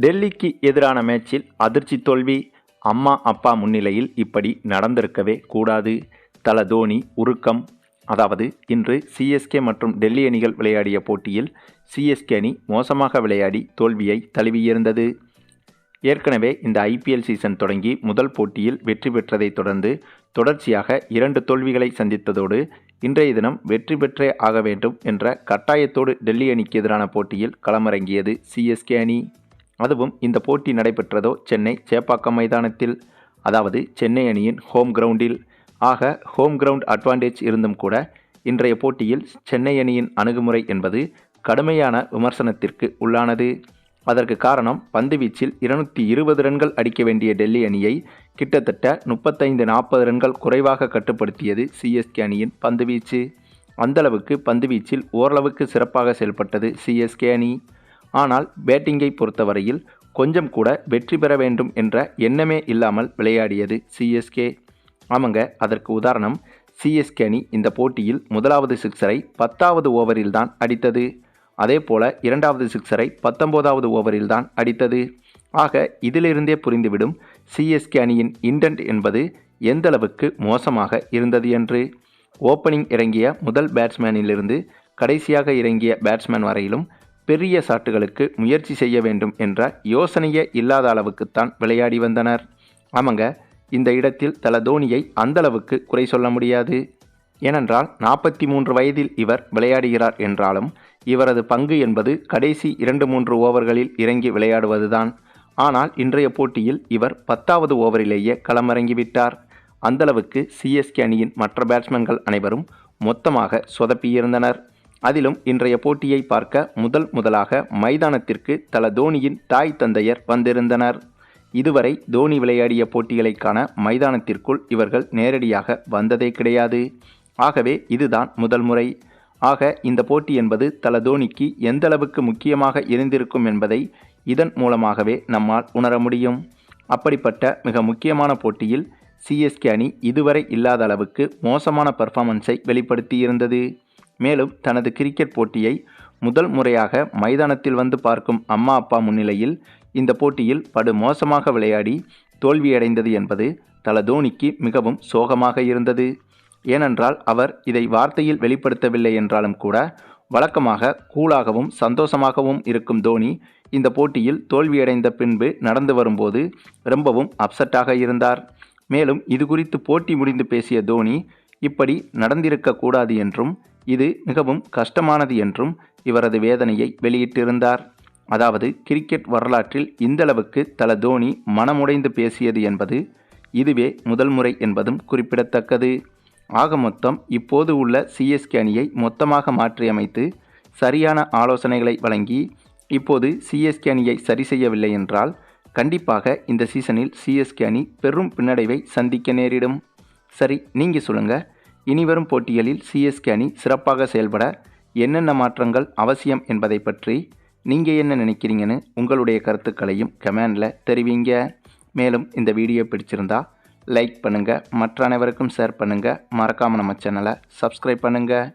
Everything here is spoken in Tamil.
டெல்லிக்கு எதிரான மேட்சில் அதிர்ச்சி தோல்வி அம்மா அப்பா முன்னிலையில் இப்படி நடந்திருக்கவே கூடாது. தல தோனி உருக்கம். அதாவது இன்று சிஎஸ்கே மற்றும் டெல்லி அணிகள் விளையாடிய போட்டியில் சிஎஸ்கே அணி மோசமாக விளையாடி தோல்வியை தழுவியிருந்தது. ஏற்கனவே இந்த ஐபிஎல் சீசன் தொடங்கி முதல் போட்டியில் வெற்றி பெற்றதைத் தொடர்ந்து தொடர்ச்சியாக இரண்டு தோல்விகளை சந்தித்ததோடு இன்றைய தினம் வெற்றி பெற்றே ஆக வேண்டும் என்ற கட்டாயத்தோடு டெல்லி அணிக்கு எதிரான போட்டியில் களமிறங்கியது சிஎஸ்கே அணி. அதுவும் இந்த போட்டி நடைபெற்றதோ சென்னை சேப்பாக்கம் மைதானத்தில் அதாவது சென்னை அணியின் ஹோம் கிரவுண்டில். ஆக ஹோம் கிரவுண்ட் அட்வான்டேஜ் இருந்தும் கூட இன்றைய போட்டியில் சென்னை அணியின் அணுகுமுறை என்பது கடுமையான விமர்சனத்திற்கு உள்ளானது. அதற்கு காரணம் பந்துவீச்சில் இருநூற்றி இருபது ரன்கள் அடிக்க வேண்டிய டெல்லி அணியை கிட்டத்தட்ட முப்பத்தைந்து நாற்பது ரன்கள் குறைவாக கட்டுப்படுத்தியது சிஎஸ்கே அணியின் பந்துவீச்சு அந்தளவுக்கு பந்துவீச்சில் ஓரளவுக்கு சிறப்பாக செயல்பட்டது சிஎஸ்கே அணி. ஆனால் பேட்டிங்கை பொறுத்தவரையில் கொஞ்சம் கூட வெற்றி பெற வேண்டும் என்ற எண்ணமே இல்லாமல் விளையாடியது சிஎஸ்கே ஆமாங்க அதற்கு உதாரணம் சிஎஸ்கே அணி இந்த போட்டியில் முதலாவது சிக்ஸரை பத்தாவது ஓவரில் தான் அடித்தது. அதே போல இரண்டாவது சிக்ஸரை பத்தொம்போதாவது ஓவரில் தான் அடித்தது. ஆக இதிலிருந்தே புரிந்துவிடும் சிஎஸ்கே அணியின் இன்டென்ட் என்பது எந்தளவுக்கு மோசமாக இருந்தது என்று. ஓப்பனிங் இறங்கிய முதல் பேட்ஸ்மேனிலிருந்து கடைசியாக இறங்கிய பேட்ஸ்மேன் வரையிலும் பெரிய சாட்டுகளுக்கு முயற்சி செய்ய வேண்டும் என்ற யோசனையே இல்லாத அளவுக்குத்தான் விளையாடி வந்தனர். ஆமாங்க இந்த இடத்தில் தல தோனியை அந்தளவுக்கு குறை சொல்ல முடியாது. ஏனென்றால் நாற்பத்தி மூன்று வயதில் இவர் விளையாடுகிறார் என்றாலும் இவரது பங்கு என்பது கடைசி இரண்டு மூன்று ஓவர்களில் இறங்கி விளையாடுவதுதான். ஆனால் இன்றைய போட்டியில் இவர் பத்தாவது ஓவரிலேயே களமிறங்கிவிட்டார் அந்தளவுக்கு சிஎஸ்கே அணியின் மற்ற பேட்ஸ்மேன்கள் அனைவரும் மொத்தமாக சொதப்பியிருந்தனர். அதிலும் இன்றைய போட்டியை பார்க்க முதல் முதலாக மைதானத்திற்கு தல தோனியின் தாய் தந்தையர் வந்திருந்தனர். இதுவரை தோனி விளையாடிய போட்டிகளை காண மைதானத்திற்குள் இவர்கள் நேரடியாக வந்ததே கிடையாது. ஆகவே இதுதான் முதல் முறை. ஆக இந்த போட்டி என்பது தல தோனிக்கு எந்தளவுக்கு முக்கியமாக இருந்திருக்கும் என்பதை இதன் மூலமாகவே நம்மால் உணர முடியும். அப்படிப்பட்ட மிக முக்கியமான போட்டியில் சிஎஸ்கே அணி இதுவரை இல்லாத அளவுக்கு மோசமான பர்ஃபார்மன்ஸை வெளிப்படுத்தியிருந்தது. மேலும் தனது கிரிக்கெட் போட்டியை முதல் முறையாக மைதானத்தில் வந்து பார்க்கும் அம்மா அப்பா முன்னிலையில் இந்த போட்டியில் படு மோசமாக விளையாடி தோல்வியடைந்தது என்பது தல தோனிக்கு மிகவும் சோகமாக இருந்தது. ஏனென்றால் அவர் இதை வார்த்தையில் வெளிப்படுத்தவில்லை என்றாலும் கூட வழக்கமாக கூலாகவும் சந்தோஷமாகவும் இருக்கும் தோனி இந்த போட்டியில் தோல்வியடைந்த பின்பு நடந்து வரும்போது ரொம்பவும் அப்செட்டாக இருந்தார். மேலும் இது குறித்து போட்டி முடிந்து பேசிய தோனி இப்படி நடந்திருக்கக்கூடாது என்றும் இது மிகவும் கஷ்டமானது என்றும் இவரது வேதனையை வெளியிட்டிருந்தார். அதாவது கிரிக்கெட் வரலாற்றில் இந்தளவுக்கு தல தோனி மனமுடைந்து பேசியது என்பது இதுவே முதல் முறை என்பதும் குறிப்பிடத்தக்கது. ஆக மொத்தம் இப்போது உள்ள சிஎஸ்கே அணியை மொத்தமாக மாற்றியமைத்து சரியான ஆலோசனைகளை வழங்கி இப்போது சிஎஸ்கே அணியை சரி செய்யவில்லை என்றால் கண்டிப்பாக இந்த சீசனில் சிஎஸ்கே அணி பெரும் பின்னடைவை சந்திக்க நேரிடும். சரி நீங்கள் சொல்லுங்கள் இனிவரும் போட்டிகளில் சிஎஸ்கே அணி சிறப்பாக செயல்பட என்னென்ன மாற்றங்கள் அவசியம் என்பதை பற்றி நீங்கள் என்ன நினைக்கிறீங்கன்னு உங்களுடைய கருத்துக்களையும் கமெண்டில் தெரிவிங்க. மேலும் இந்த வீடியோ பிடிச்சிருந்தா லைக் பண்ணுங்கள் மற்ற அனைவருக்கும் ஷேர் பண்ணுங்கள் மறக்காமல் நம்ம சேனலை சப்ஸ்கிரைப் பண்ணுங்கள்